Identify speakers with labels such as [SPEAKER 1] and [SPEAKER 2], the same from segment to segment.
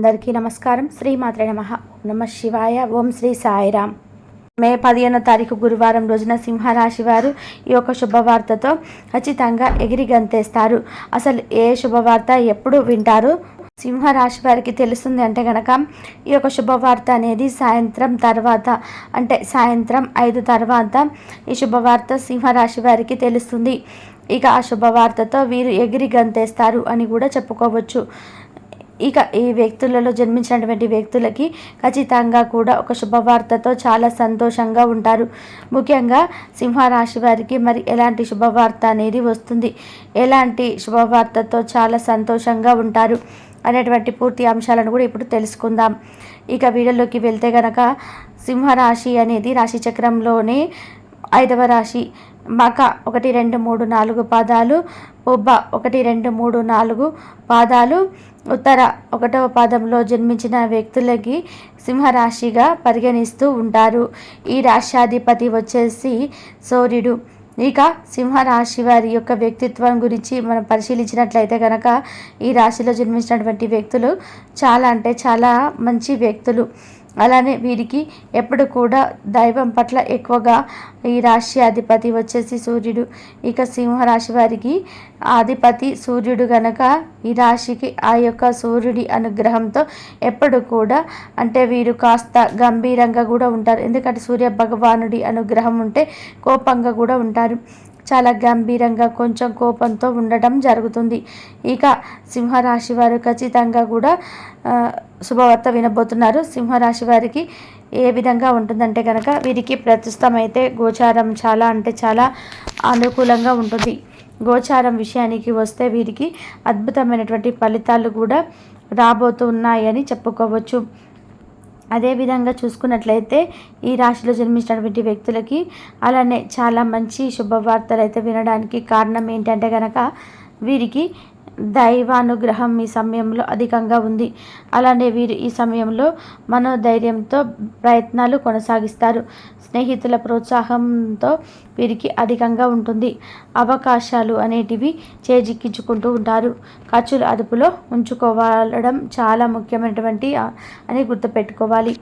[SPEAKER 1] అందరికీ నమస్కారం. శ్రీమాత్రే నమ. నమ శివాయ. ఓం శ్రీ సాయిరామ్. మే పదిహేనో తారీఖు గురువారం రోజున సింహరాశి వారు ఈ యొక్క శుభవార్తతో ఖచ్చితంగా ఎగిరి గంతేస్తారు. అసలు ఏ శుభవార్త ఎప్పుడు వింటారు? సింహరాశి వారికి తెలుస్తుంది అంటే కనుక ఈ యొక్క శుభవార్త అనేది సాయంత్రం తర్వాత అంటే సాయంత్రం ఐదు తర్వాత ఈ శుభవార్త సింహరాశి వారికి తెలుస్తుంది. ఇక ఆ శుభవార్తతో వీరు ఎగిరి గంతేస్తారు అని కూడా చెప్పుకోవచ్చు. ఇక ఈ వ్యక్తులలో జన్మించినటువంటి వ్యక్తులకి ఖచ్చితంగా కూడా ఒక శుభవార్తతో చాలా సంతోషంగా ఉంటారు. ముఖ్యంగా సింహరాశి వారికి మరి ఎలాంటి శుభవార్త అనేది వస్తుంది? ఎలాంటి శుభవార్తతో చాలా సంతోషంగా ఉంటారు? అనేటువంటి పూర్తి అంశాలను కూడా ఇప్పుడు తెలుసుకుందాం. ఇక వీడియోలోకి వెళ్తే గనక సింహరాశి అనేది రాశి చక్రంలోనే ఐదవ రాశి. మక ఒకటి రెండు మూడు నాలుగు పాదాలు ఉబ్బ ఒకటి రెండు మూడు నాలుగు పాదాలు. ఉత్తర ఒకటవ పాదంలో జన్మించిన వ్యక్తులకి సింహరాశిగా పరిగణిస్తూ ఉంటారు. ఈ రాష్ట్రాధిపతి వచ్చేసి సూర్యుడు. ఇక సింహరాశి వారి యొక్క వ్యక్తిత్వం గురించి మనం పరిశీలించినట్లయితే కనుక ఈ రాశిలో జన్మించినటువంటి వ్యక్తులు చాలా అంటే చాలా మంచి వ్యక్తులు. అలానే వీరికి ఎప్పుడు కూడా దైవం పట్ల ఎక్కువగా ఈ రాశి అధిపతి వచ్చేసి సూర్యుడు. ఇక సింహరాశి వారికి అధిపతి సూర్యుడు గనక ఈ రాశికి ఆ యొక్క సూర్యుడి అనుగ్రహంతో ఎప్పుడు కూడా అంటే వీరు కాస్త గంభీరంగా కూడా ఉంటారు. ఎందుకంటే సూర్య భగవానుడి అనుగ్రహం ఉంటే కోపంగా కూడా ఉంటారు. చాలా గంభీరంగా కొంచెం కోపంతో ఉండటం జరుగుతుంది. ఇక సింహరాశి వారు ఖచ్చితంగా కూడా శుభవార్త వినబోతున్నారు. సింహరాశి వారికి ఏ విధంగా ఉంటుందంటే కనుక వీరికి ప్రస్తుతం అయితే గోచారం చాలా అంటే చాలా అనుకూలంగా ఉంటుంది. గోచారం విషయానికి వస్తే వీరికి అద్భుతమైనటువంటి ఫలితాలు కూడా రాబోతున్నాయని చెప్పుకోవచ్చు. అదేవిధంగా చూసుకున్నట్లయితే ఈ రాశిలో జన్మించినటువంటి వ్యక్తులకి అలానే చాలా మంచి శుభవార్తలు అయితే వినడానికి కారణం ఏంటంటే కనుక వీరికి దైవానుగ్రహం ఈ సమయంలో అధికంగా ఉంది. అలానే వీరు ఈ సమయంలో మనోధైర్యంతో ప్రయత్నాలు కొనసాగిస్తారు. స్నేహితుల ప్రోత్సాహంతో వీరికి అధికంగా ఉంటుంది. అవకాశాలు అనేటివి చేజిక్కించుకుంటూ ఉంటారు. ఖర్చులు అదుపులో ఉంచుకోవడం చాలా ముఖ్యమైనటువంటి అని గుర్తుపెట్టుకోవాలి.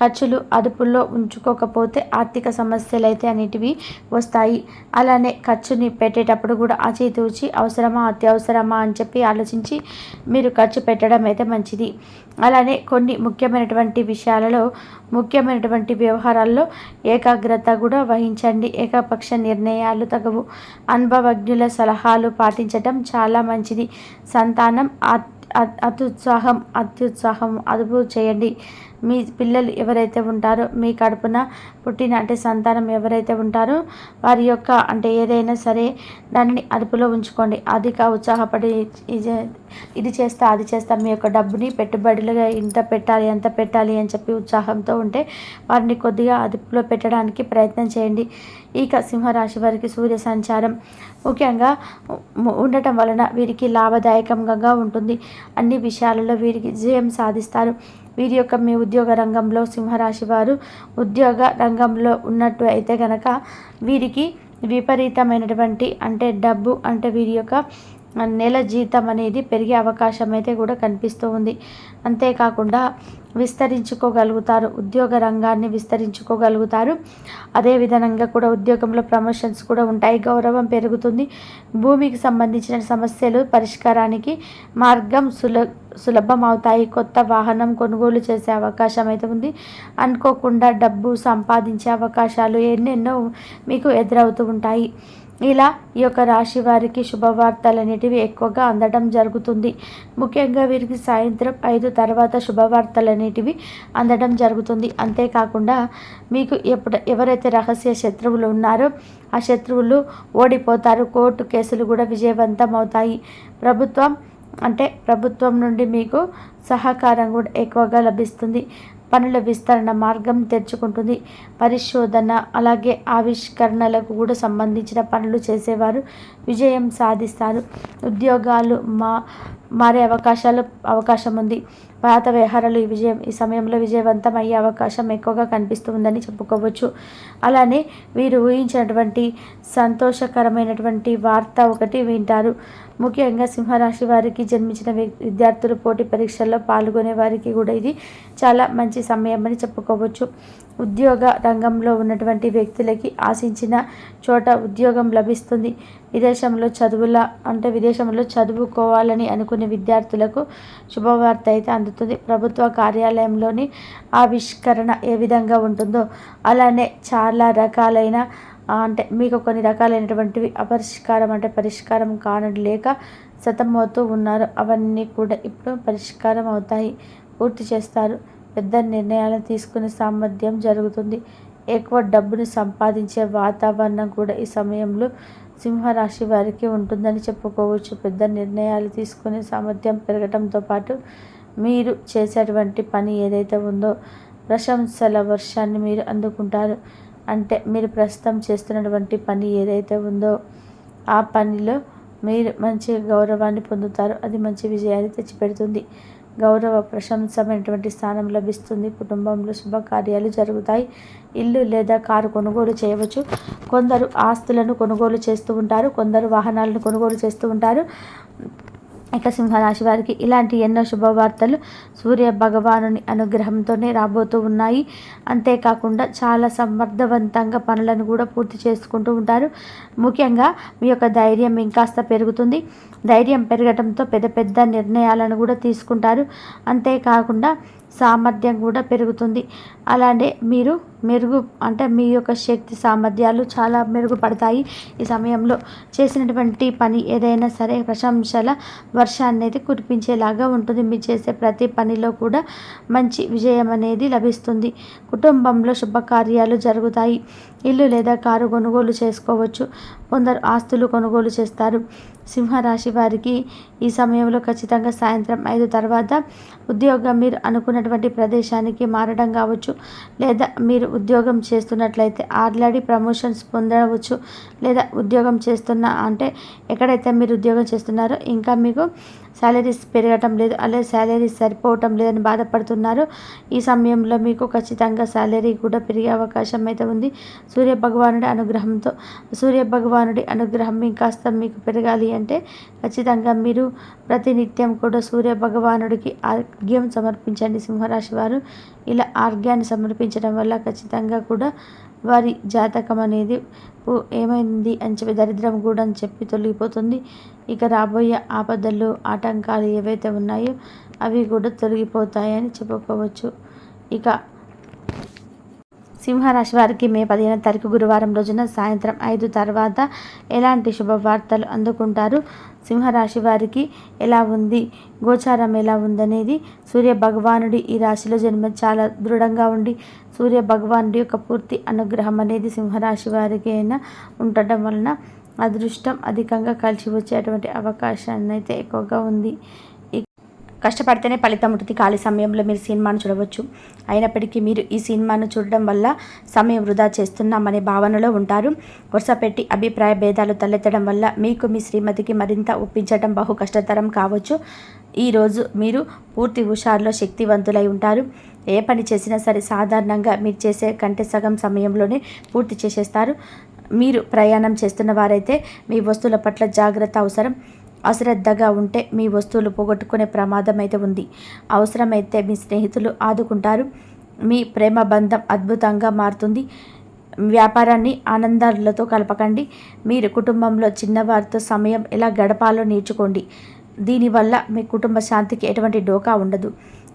[SPEAKER 1] ఖర్చులు అదుపులో ఉంచుకోకపోతే ఆర్థిక సమస్యలు అయితే అనేటివి వస్తాయి. అలానే ఖర్చుని పెట్టేటప్పుడు కూడా ఆచితూచి అవసరమా అత్యవసరమా అని చెప్పి ఆలోచించి మీరు ఖర్చు పెట్టడం అయితే మంచిది. అలానే కొన్ని ముఖ్యమైనటువంటి విషయాలలో ముఖ్యమైనటువంటి వ్యవహారాల్లో ఏకాగ్రత కూడా వహించండి. ఏకపక్ష నిర్ణయాలు తగవు. అనుభవజ్ఞుల సలహాలు పాటించడం చాలా మంచిది. సంతానం అత్యుత్సాహం అత్యుత్సాహం అదుపు చేయండి. మీ పిల్లలు ఎవరైతే ఉంటారో మీ కడుపున పుట్టిన అంటే సంతానం ఎవరైతే ఉంటారో వారి యొక్క అంటే ఏదైనా సరే దానిని అదుపులో ఉంచుకోండి. అధిక ఉత్సాహపడి ఇది చేస్తా అది చేస్తా మీ యొక్క డబ్బుని పెట్టుబడులుగా ఇంత పెట్టాలి ఎంత పెట్టాలి అని చెప్పి ఉత్సాహంతో ఉంటే వారిని కొద్దిగా అదుపులో పెట్టడానికి ప్రయత్నం చేయండి. ఇక సింహరాశి వారికి సూర్య సంచారం ముఖ్యంగా ఉండటం వలన వీరికి లాభదాయకంగా ఉంటుంది. అన్ని విషయాలలో వీరికి విజయం సాధిస్తారు. వీరి యొక్క మీ ఉద్యోగ రంగంలో సింహరాశి వారు ఉద్యోగ రంగంలో ఉన్నట్టు అయితే కనుక వీరికి విపరీతమైనటువంటి అంటే డబ్బు అంటే వీరి యొక్క నెల జీతం అనేది పెరిగే అవకాశం అయితే కూడా కనిపిస్తూ ఉంది. అంతేకాకుండా విస్తరించుకోగలుగుతారు ఉద్యోగ రంగాన్ని విస్తరించుకోగలుగుతారు. అదేవిధంగా కూడా ఉద్యోగంలో ప్రమోషన్స్ కూడా ఉంటాయి. గౌరవం పెరుగుతుంది. భూమికి సంబంధించిన సమస్యలు పరిష్కారానికి మార్గం సుల సులభం అవుతాయి కొత్త వాహనం కొనుగోలు చేసే అవకాశం అయితే ఉంది. అనుకోకుండా డబ్బు సంపాదించే అవకాశాలు ఎన్నెన్నో మీకు ఎదురవుతూ ఉంటాయి. ఇలా ఈ యొక్క రాశి వారికి శుభవార్తలు అనేటివి ఎక్కువగా అందడం జరుగుతుంది. ముఖ్యంగా వీరికి సాయంత్రం ఐదు తర్వాత శుభవార్తలు అనేటివి అందడం జరుగుతుంది. అంతేకాకుండా మీకు ఎప్పుడు ఎవరైతే రహస్య శత్రువులు ఉన్నారో ఆ శత్రువులు ఓడిపోతారు. కోర్టు కేసులు కూడా విజయవంతం అవుతాయి ప్రభుత్వం అంటే ప్రభుత్వం నుండి మీకు సహకారం కూడా ఎక్కువగా లభిస్తుంది. పనుల విస్తరణ మార్గం తెరుచుకుంటుంది. పరిశోధన అలాగే ఆవిష్కరణలకు కూడా సంబంధించిన పనులు చేసేవారు విజయం సాధిస్తారు. ఉద్యోగాలు మా మారే అవకాశాలు అవకాశం ఉంది. పాత వ్యవహారాలు ఈ విజయం ఈ సమయంలో విజయవంతం అయ్యే అవకాశం ఎక్కువగా కనిపిస్తుందని చెప్పుకోవచ్చు. అలానే వీరు ఊహించినటువంటి సంతోషకరమైనటువంటి వార్త ఒకటి వింటారు. ముఖ్యంగా సింహరాశి వారికి జన్మించిన విద్యార్థులు పోటీ పరీక్షల్లో పాల్గొనే వారికి కూడా ఇది చాలా మంచి సమయం అని చెప్పుకోవచ్చు. ఉద్యోగ రంగంలో ఉన్నటువంటి వ్యక్తులకి ఆశించిన చోట ఉద్యోగం లభిస్తుంది. విదేశంలో చదువుల అంటే విదేశంలో చదువుకోవాలని అనుకునే విద్యార్థులకు శుభవార్త అయితే అందుతుంది. ప్రభుత్వ కార్యాలయంలోని ఆవిష్కరణ ఏ విధంగా ఉంటుందో అలానే చాలా రకాలైన అంటే మీకు కొన్ని రకాలైనటువంటివి అపరిష్కారం అంటే పరిష్కారం కానడం లేక సతమవుతూ ఉన్నారు. అవన్నీ కూడా ఇప్పుడు పరిష్కారం అవుతాయి. పూర్తి చేస్తారు. పెద్ద నిర్ణయాలను తీసుకునే సామర్థ్యం జరుగుతుంది. ఎక్కువ డబ్బును సంపాదించే వాతావరణం కూడా ఈ సమయంలో సింహరాశి వారికి ఉంటుందని చెప్పుకోవచ్చు. పెద్ద నిర్ణయాలు తీసుకునే సామర్థ్యం పెరగడంతో పాటు మీరు చేసేటువంటి పని ఏదైతే ఉందో ప్రశంసల వర్షాన్ని మీరు అందుకుంటారు. అంటే మీరు ప్రస్తుతం చేస్తున్నటువంటి పని ఏదైతే ఉందో ఆ పనిలో మీరు మంచి గౌరవాన్ని పొందుతారు. అది మంచి విజయాన్ని తెచ్చిపెడుతుంది. గౌరవ ప్రశంసమైనటువంటి స్థానం లభిస్తుంది. కుటుంబంలో శుభకార్యాలు జరుగుతాయి. ఇల్లు లేదా కారు కొనుగోలు చేయవచ్చు. కొందరు ఆస్తులను కొనుగోలు చేస్తూ ఉంటారు. కొందరు వాహనాలను కొనుగోలు చేస్తూ ఉంటారు. ఇక సింహరాశి వారికి ఇలాంటి ఎన్నో శుభవార్తలు సూర్య భగవానుని అనుగ్రహంతోనే రాబోతూ ఉన్నాయి. అంతేకాకుండా చాలా సమర్థవంతంగా పనులను కూడా పూర్తి చేసుకుంటూ ఉంటారు. ముఖ్యంగా మీ యొక్క ధైర్యం ఇంకాస్త పెరుగుతుంది. ధైర్యం పెరగడంతో పెద్ద పెద్ద నిర్ణయాలను కూడా తీసుకుంటారు. అంతేకాకుండా సామర్థ్యం కూడా పెరుగుతుంది. అలానే మీరు మెరుగు అంటే మీ యొక్క శక్తి సామర్థ్యాలు చాలా మెరుగుపడతాయి ఈ సమయంలో. చేసినటువంటి పని ఏదైనా సరే ప్రశంసల వర్షం అనేది కురిపించేలాగా ఉంటుంది. మీరు చేసే ప్రతి పనిలో కూడా మంచి విజయం అనేది లభిస్తుంది. కుటుంబంలో శుభకార్యాలు జరుగుతాయి. ఇల్లు లేదా కారు కొనుగోలు చేసుకోవచ్చు. కొందరు ఆస్తులు కొనుగోలు చేస్తారు. సింహరాశి వారికి ఈ సమయంలో ఖచ్చితంగా సాయంత్రం ఐదు తర్వాత ఉద్యోగం మీరు అనుకున్నటువంటి ప్రదేశానికి మారడం కావచ్చు లేదా మీరు ఉద్యోగం చేస్తున్నట్లయితే ఆల్రెడీ ప్రమోషన్స్ పొందవచ్చు లేదా ఉద్యోగం చేస్తున్న అంటే ఎక్కడైతే మీరు ఉద్యోగం చేస్తున్నారో ఇంకా మీకు శాలరీస్ పెరగటం లేదు అలాగే శాలరీస్ సరిపోవటం లేదని బాధపడుతున్నారు. ఈ సమయంలో మీకు ఖచ్చితంగా శాలరీ కూడా పెరిగే అవకాశం అయితే ఉంది. సూర్య భగవానుడి అనుగ్రహంతో సూర్య భగవానుడి అనుగ్రహం ఇంకాస్త మీకు పెరగాలి అంటే ఖచ్చితంగా మీరు ప్రతినిత్యం కూడా సూర్య భగవానుడికి ఆర్ఘ్యం సమర్పించండి సింహరాశి వారు. ఇలా ఆర్ఘ్యాన్ని సమర్పించడం వల్ల ఖచ్చితంగా కూడా వారి జాతకం అనేది ఏమైంది అని చెప్పి దరిద్రం కూడా అని చెప్పి తొలగిపోతుంది. ఇక రాబోయే ఆపదలు ఆటంకాలు ఏవైతే ఉన్నాయో అవి కూడా తొలగిపోతాయని చెప్పుకోవచ్చు. ఇక సింహరాశి వారికి మే పదిహేను తారీఖు గురువారం రోజున సాయంత్రం ఐదు తర్వాత ఎలాంటి శుభవార్తలు అందుకుంటారు? సింహరాశి వారికి ఎలా ఉంది? గోచారం ఎలా ఉందనేది సూర్య భగవానుడి ఈ రాశిలో జన్మ చాలా దృఢంగా ఉండి సూర్య భగవానుడి యొక్క పూర్తి అనుగ్రహం అనేది సింహరాశి వారికి అయినా ఉండటం వలన అదృష్టం అధికంగా కలిసి వచ్చేటువంటి అవకాశాన్ని అయితే ఎక్కువగా ఉంది. కష్టపడితేనే ఫలితం ఉంటుంది. ఖాళీ సమయంలో మీరు సినిమాను చూడవచ్చు. అయినప్పటికీ మీరు ఈ సినిమాను చూడడం వల్ల సమయం వృధా చేస్తున్నామనే భావనలో ఉంటారు. వరుసపెట్టి అభిప్రాయ భేదాలు తలెత్తడం వల్ల మీకు మీ శ్రీమతికి మరింత ఒప్పించడం బహు కష్టతరం కావచ్చు. ఈరోజు మీరు పూర్తి హుషారులో శక్తివంతులై ఉంటారు. ఏ పని చేసినా సరే సాధారణంగా మీరు చేసే కంటే సగం సమయంలోనే పూర్తి చేసేస్తారు. మీరు ప్రయాణం చేస్తున్న వారైతే మీ వస్తువుల పట్ల జాగ్రత్త అవసరం. అశ్రద్ధగా ఉంటే మీ వస్తువులు పోగొట్టుకునే ప్రమాదం అయితే ఉంది. అవసరమైతే మీ స్నేహితులు ఆదుకుంటారు. మీ ప్రేమ బంధం అద్భుతంగా మారుతుంది. వ్యాపారాన్ని ఆనందాలతో కలపకండి. మీరు కుటుంబంలో చిన్నవారితో సమయం ఎలా గడపాలో నేర్చుకోండి. దీనివల్ల మీ కుటుంబ శాంతికి ఎటువంటి డోకా ఉండదు.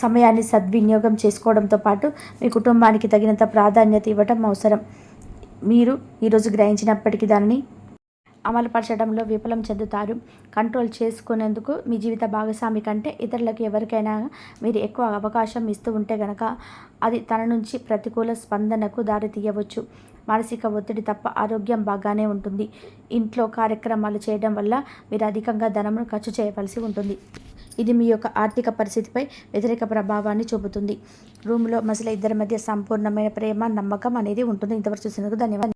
[SPEAKER 1] సమయాన్ని సద్వినియోగం చేసుకోవడంతో పాటు మీ కుటుంబానికి తగినంత ప్రాధాన్యత ఇవ్వటం అవసరం. మీరు ఈరోజు గ్రహించినప్పటికీ దానిని అమలుపరచడంలో విఫలం చెందుతారు. కంట్రోల్ చేసుకునేందుకు మీ జీవిత భాగస్వామి కంటే ఇతరులకు ఎవరికైనా మీరు ఎక్కువ అవకాశం ఇస్తూ ఉంటే గనక అది తన నుంచి ప్రతికూల స్పందనకు దారి తీయవచ్చు. మానసిక ఒత్తిడి తప్ప ఆరోగ్యం బాగానే ఉంటుంది. ఇంట్లో కార్యక్రమాలు చేయడం వల్ల మీరు అధికంగా ధనమును ఖర్చు చేయవలసి ఉంటుంది. ఇది మీ యొక్క ఆర్థిక పరిస్థితిపై వ్యతిరేక ప్రభావాన్ని చూపుతుంది. రూమ్లో మసల ఇద్దరి మధ్య సంపూర్ణమైన ప్రేమ నమ్మకం అనేది ఉంటుంది. ఇంతవరకు చూసినందుకు ధన్యవాదాలు.